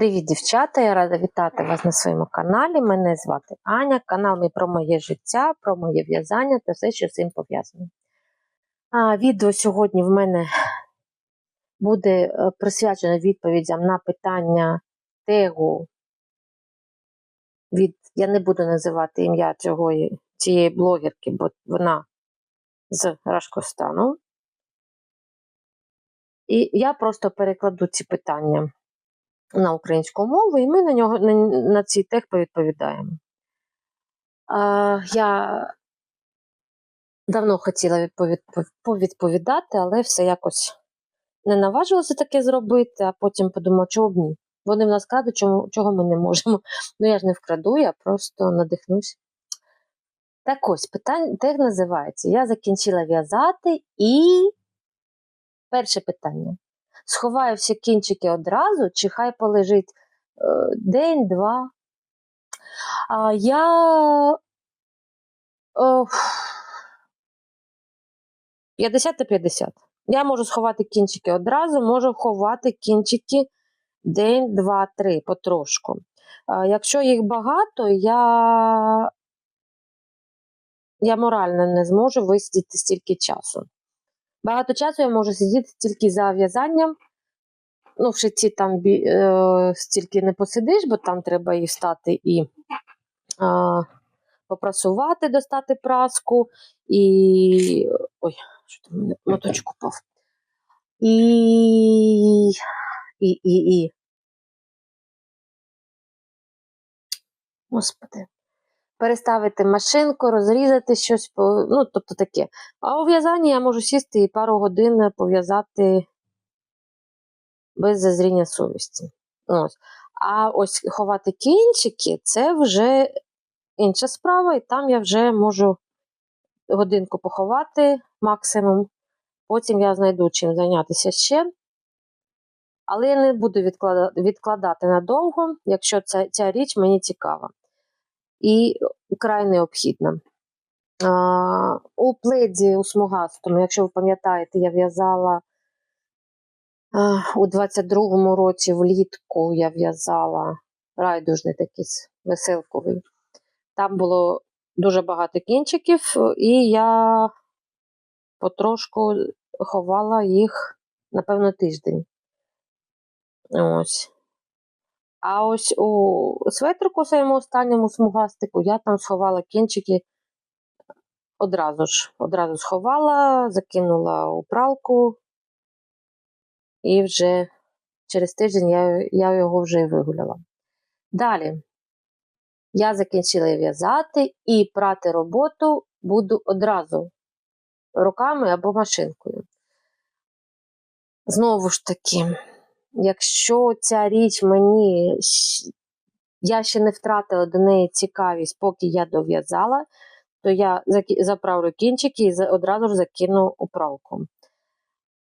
Привіт, дівчата! Я рада вітати вас на своєму каналі. Мене звати Аня. Канал мій про моє життя, про моє в'язання та все, що з цим пов'язано. Відео сьогодні в мене буде е, присвячено відповідям на питання тегу від. Я не буду називати ім'я цієї блогерки, бо вона з Рашкостану. І я просто перекладу ці питання на українську мову, і ми на нього на, на цей тег повідповідаємо. А, я давно хотіла повідповідати, але все якось не наважилося таке зробити, а потім подумала, чого б ні. Вони в нас крадуть, чого, чого ми не можемо. Ну, я ж не вкраду, я просто надихнусь. Так ось, питання тег називається: Я закінчила в'язати і перше питання. Сховаю всі кінчики одразу, чи хай полежить е, день-два. А я о, 50 на 50. Я можу сховати кінчики одразу, можу ховати кінчики день, два, три, потрошку. Якщо їх багато, я я морально не зможу висидіти стільки часу. Багато часу я можу сидіти тільки за в'язанням. Ну, в шитці там е, стільки не посидиш, бо там треба і встати і е, попрасувати, достати праску, і. Ой, що там мене моточок упав. І. І, і, і. Господи переставити машинку, розрізати щось, ну, тобто таке. А у в'язанні я можу сісти і пару годин пов'язати без зазріння совісті. Ось. А ось ховати кінчики це вже інша справа, і там я вже можу годинку поховати максимум. Потім я знайду чим зайнятися ще. Але я не буду відкладати надовго, якщо ця, ця річ мені цікава і вкрай необхідна. У пледі у смугастому, якщо ви пам'ятаєте, я в'язала у 22-му році влітку я в'язала райдужний такий веселковий. Там було дуже багато кінчиків, і я потрошку ховала їх, напевно, тиждень. Ось. А ось у светрику своєму останньому смугастику я там сховала кінчики одразу ж. Одразу сховала, закинула у пралку, і вже через тиждень я я його вже вигуляла. Далі я закінчила в'язати і прати роботу буду одразу руками або машинкою. Знову ж таки. Якщо ця річ мені, я ще не втратила до неї цікавість, поки я дов'язала, то я заправлю кінчики і одразу ж закину у.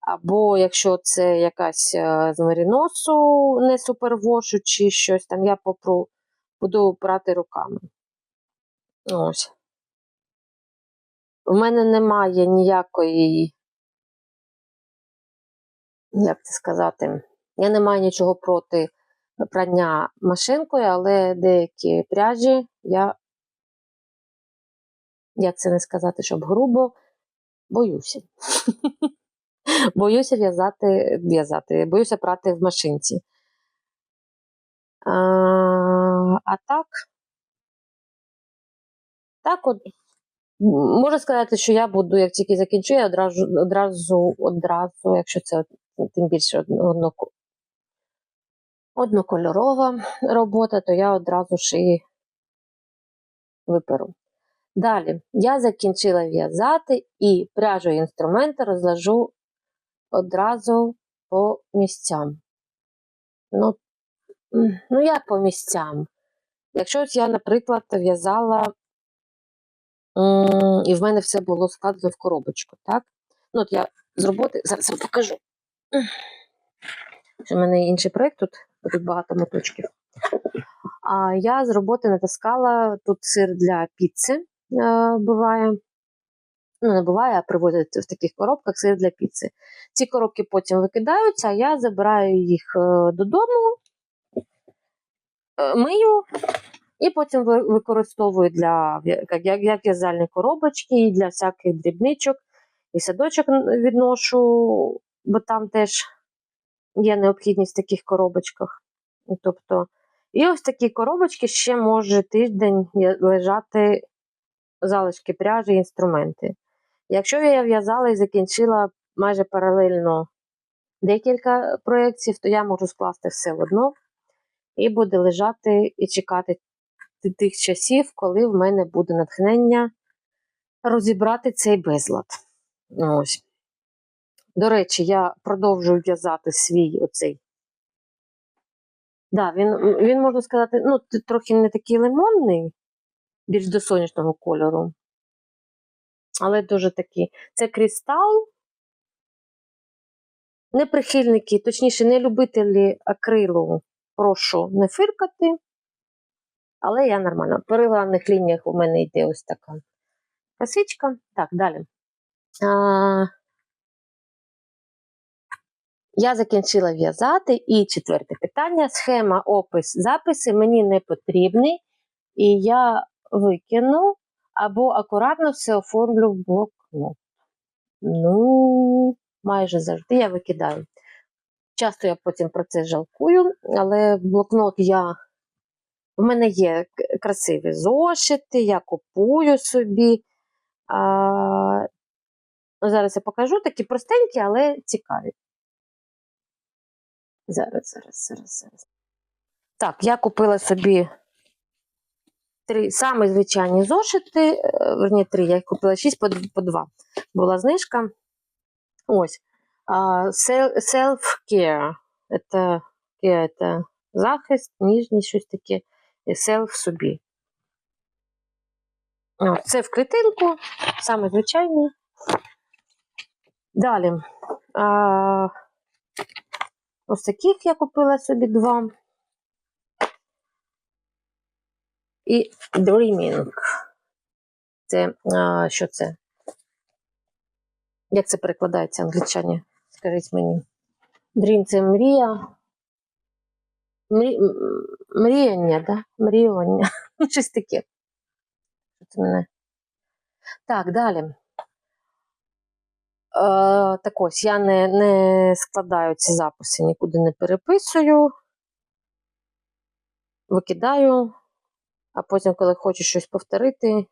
Або якщо це якась е, з маріносу, не супервошу, чи щось там, я попру, буду прати руками. Ось. У мене немає ніякої, як це сказати, я не маю нічого проти прання машинкою, але деякі пряжі я, як це не сказати, щоб грубо, боюся. Боюся в'язати, в'язати, боюся прати в машинці. А, а так, так от, можу сказати, що я буду, як тільки закінчу, я одразу, одразу, одразу, якщо це тим більше однокольорова робота, то я одразу ж і виперу. Далі я закінчила в'язати і пряжу інструменти розложу одразу по місцям. Ну, ну як по місцям? Якщо я, наприклад, в'язала, і в мене все було складено в коробочку, так? Ну, от я з роботи зараз вам покажу. У мене інший проєкт тут тут багато моточків. А я з роботи натискала тут сир для піци е, буває. Ну, не буває, а привозять в таких коробках сир для піци. Ці коробки потім викидаються, а я забираю їх е, додому е, мию і потім використовую для як, як, в'язальні коробочки і для всяких дрібничок. І садочок відношу, бо там теж є необхідність в таких коробочках. Тобто, і ось такі коробочки ще може тиждень лежати залишки пряжі інструменти. Якщо я в'язала і закінчила майже паралельно декілька проєктів, то я можу скласти все в одно і буде лежати і чекати тих часів, коли в мене буде натхнення розібрати цей безлад. Ось. До речі, я продовжую в'язати свій оцей. Да, він, він можна сказати, ну, трохи не такий лимонний, більш до сонячного кольору. Але дуже такий. Це кристал. Не прихильники, точніше, не любителі акрилу, прошу не фиркати. Але я нормально. В переглавних лініях у мене йде ось така косичка. Так, далі. А, я закінчила в'язати. І четверте питання. Схема, опис, записи мені не потрібні. І я викину або акуратно все оформлю в блокнот. Ну, майже завжди я викидаю. Часто я потім про це жалкую, але блокнот я. У мене є красиві зошити, я купую собі. А, зараз я покажу такі простенькі, але цікаві. Зараз, зараз, зараз, зараз. Так, я купила собі три самі звичайні зошити. е, Верні, три, я їх купила шість по, д- по два. Була знижка. Ось. Self-care. Це, care захист, ніжність, щось таке. Self собі. Це в клітинку, саме звичайний. Далі. А, ось таких я купила собі два. І Dreaming. Це а, що це? Як це перекладається англічані? Скажіть мені. Dream це мрія. Мрі... Мріяння, да? Мріювання. Щось таке. Що це мене? Так, далі. Е, так ось, я не, не складаю ці записи, нікуди не переписую, викидаю, а потім, коли хочу щось повторити,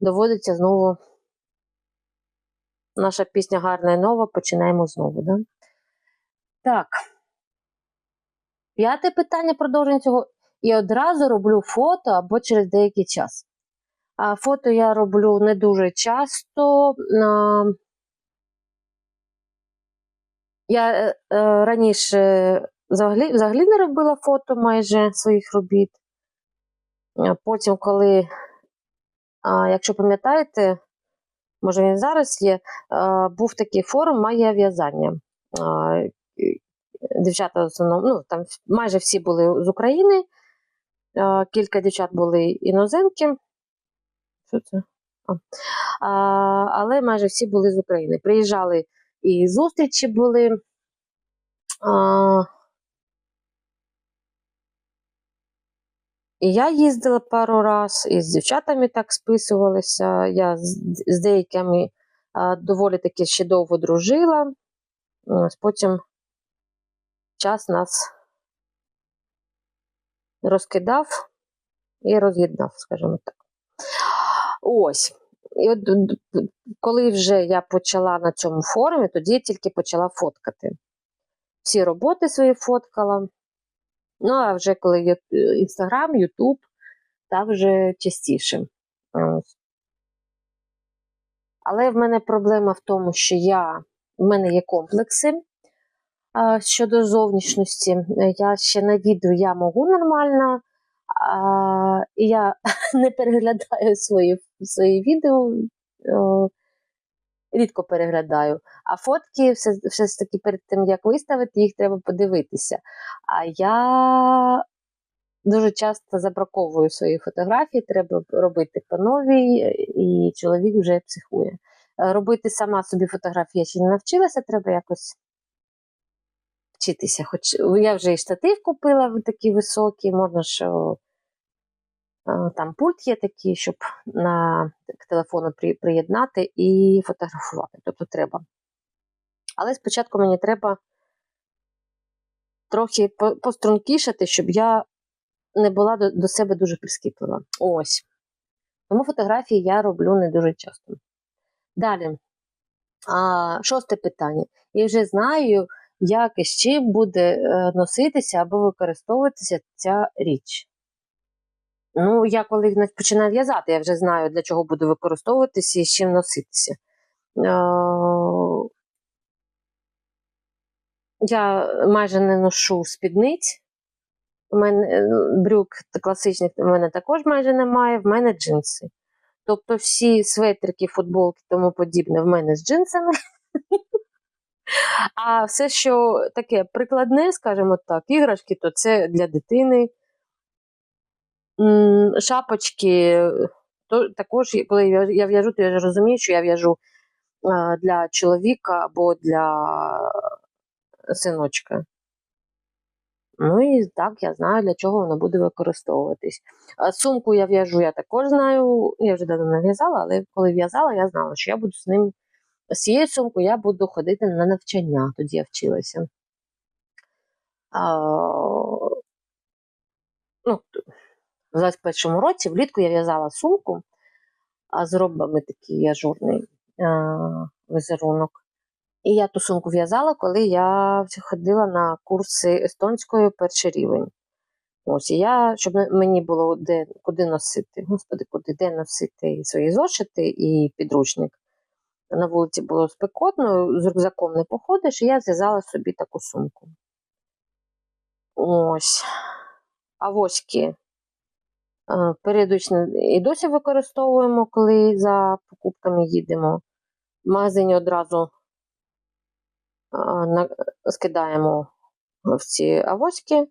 доводиться знову. Наша пісня гарна і нова, починаємо знову. Да? Так. П'яте питання продовження цього. І одразу роблю фото або через деякий час. А фото я роблю не дуже часто. Я е, е, раніше взагалі, взагалі не робила фото майже своїх робіт. Потім, коли, а, якщо пам'ятаєте, може він зараз є, а, був такий форум Магія в'язання. Дівчата в основному, ну там майже всі були з України, а, кілька дівчат були іноземки. Що це? А, але майже всі були з України. Приїжджали і зустрічі були. А, і я їздила пару раз, і з дівчатами так списувалася. Я з, деякими доволі таки ще довго дружила. Ось потім час нас розкидав і роз'єднав, скажімо так. Ось. І от коли вже я почала на цьому форумі, тоді тільки почала фоткати. Всі роботи свої фоткала. Ну, а вже коли є Інстаграм, Ютуб, так вже частіше. Але в мене проблема в тому, що я, в мене є комплекси щодо зовнішності. Е, Я ще на відео я можу нормально, а, і я не переглядаю свої, свої відео, о, рідко переглядаю. А фотки все, все ж таки перед тим, як виставити, їх треба подивитися. А я дуже часто забраковую свої фотографії, треба робити по новій, і чоловік вже психує. Робити сама собі фотографії я ще не навчилася, треба якось навчитися. Хоч я вже і штатив купила такі високі, можна що там пульт є такий, щоб на к телефону при, приєднати і фотографувати. Тобто треба. Але спочатку мені треба трохи пострункішати, щоб я не була до, до себе дуже прискіплива. Ось. Тому фотографії я роблю не дуже часто. Далі. А, шосте питання. Я вже знаю, як і з чим буде е, носитися або використовуватися ця річ. Ну, я коли починаю в'язати, я вже знаю, для чого буде використовуватися і з чим носитися. Е, я майже не ношу спідниць. У мене е, брюк класичних в мене також майже немає, в мене джинси. Тобто всі светрики, футболки тому подібне в мене з джинсами. А все, що таке прикладне, скажімо так, іграшки, то це для дитини. Шапочки, то також, коли я в'яжу, то я ж розумію, що я в'яжу для чоловіка або для синочка. Ну і так, я знаю, для чого воно буде використовуватись. Сумку я в'яжу, я також знаю. Я вже давно не в'язала, але коли в'язала, я знала, що я буду з ним. З цією сумкою я буду ходити на навчання, тоді я вчилася. А, ну, в 21-му році влітку я в'язала сумку, а з робами такий ажурний а, візерунок. І я ту сумку в'язала, коли я ходила на курси естонської перший рівень. Ось, і я, щоб мені було де, куди носити, господи, куди де носити свої зошити і підручник. На вулиці було спекотно, з рюкзаком не походиш, і я зв'язала собі таку сумку. Ось. Авоськи е, періодично і досі використовуємо, коли за покупками їдемо. В магазині одразу скидаємо в ці авоськи,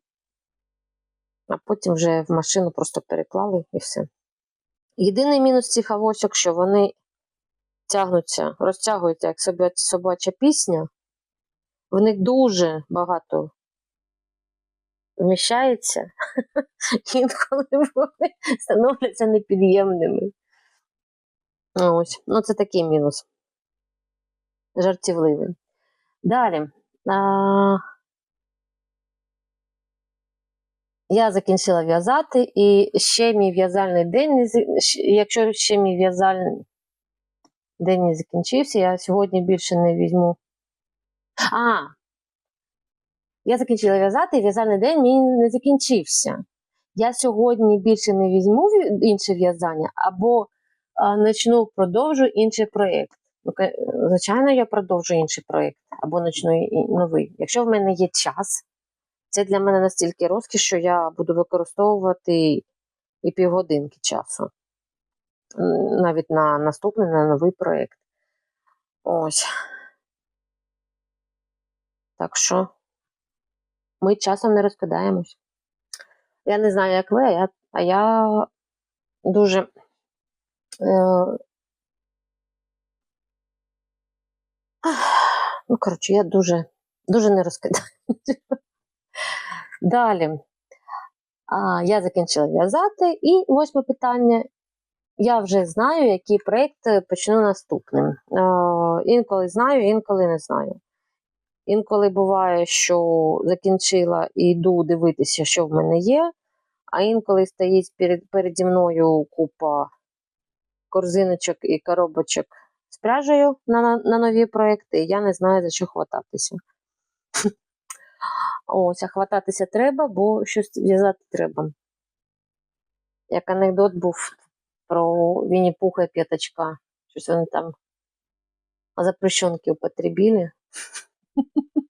а потім вже в машину просто переклали і все. Єдиний мінус цих авосьок, що вони тягнуться, розтягуються як собача пісня. В них дуже багато вміщається, інколи вони становляться непід'ємними. Ось, ну це такий мінус. Жартівливий. Далі. А... Я закінчила в'язати, і ще мій в'язальний день, якщо ще мій в'язальний день не закінчився, я сьогодні більше не візьму. А, я закінчила в'язати, і в'язальний день мій не закінчився. Я сьогодні більше не візьму інше в'язання, або а, почну продовжу інший проєкт. Ну, звичайно, я продовжу інший проєкт або почну і- новий. Якщо в мене є час, це для мене настільки розкіш, що я буду використовувати і півгодинки часу. Навіть на наступний, на новий проєкт. Ось. Так що ми часом не розкидаємось. Я не знаю, як ви, а я, а я дуже. Е, ну, коротше, я дуже, дуже не розкидаю. Далі. А, я закінчила в'язати. І восьме питання. Я вже знаю, який проєкт е, почну наступним. Е, інколи знаю, інколи не знаю. Інколи буває, що закінчила і йду дивитися, що в мене є, а інколи стоїть перед, переді мною купа корзиночок і коробочок з пряжею на, на, на нові проекти, і я не знаю, за що хвататися. Ось, а хвататися треба, бо щось в'язати треба. Як анекдот був про Вінні Пуха і п'ятачка. Щось вони там запрещенки употребили.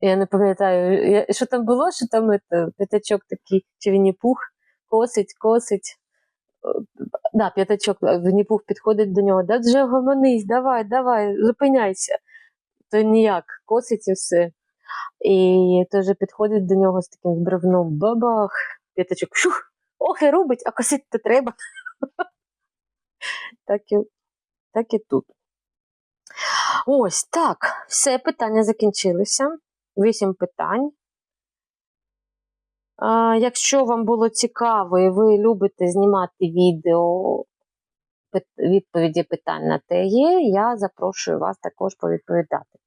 Я не пам'ятаю, що там було, що там п'ятачок такий, чи Вінні Пух косить, косить. Да, п'ятачок, а Вінні Пух підходить до нього, да вже гомонись, давай, давай, зупиняйся. То ніяк, косить і все. І теж підходить до нього з таким збривном бабах, п'ятачок, шух, ох, і робить, а косить то треба. так, і, так і тут. Ось так. Все, питання закінчилися. Вісім питань. А, якщо вам було цікаво і ви любите знімати відео відповіді питань на те я запрошую вас також повідповідати.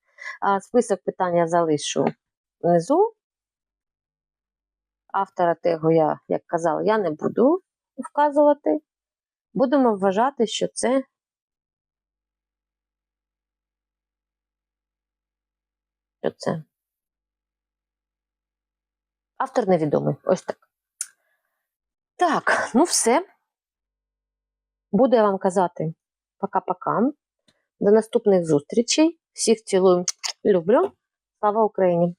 А, список питань я залишу внизу. Автора тегу я, як казала, я не буду вказувати. Будемо вважати, що це що це. Автор невідомий. Ось так. Так, ну все. Буду я вам казати пока-пока. До наступних зустрічей. Всіх цілую, люблю. Слава Україні!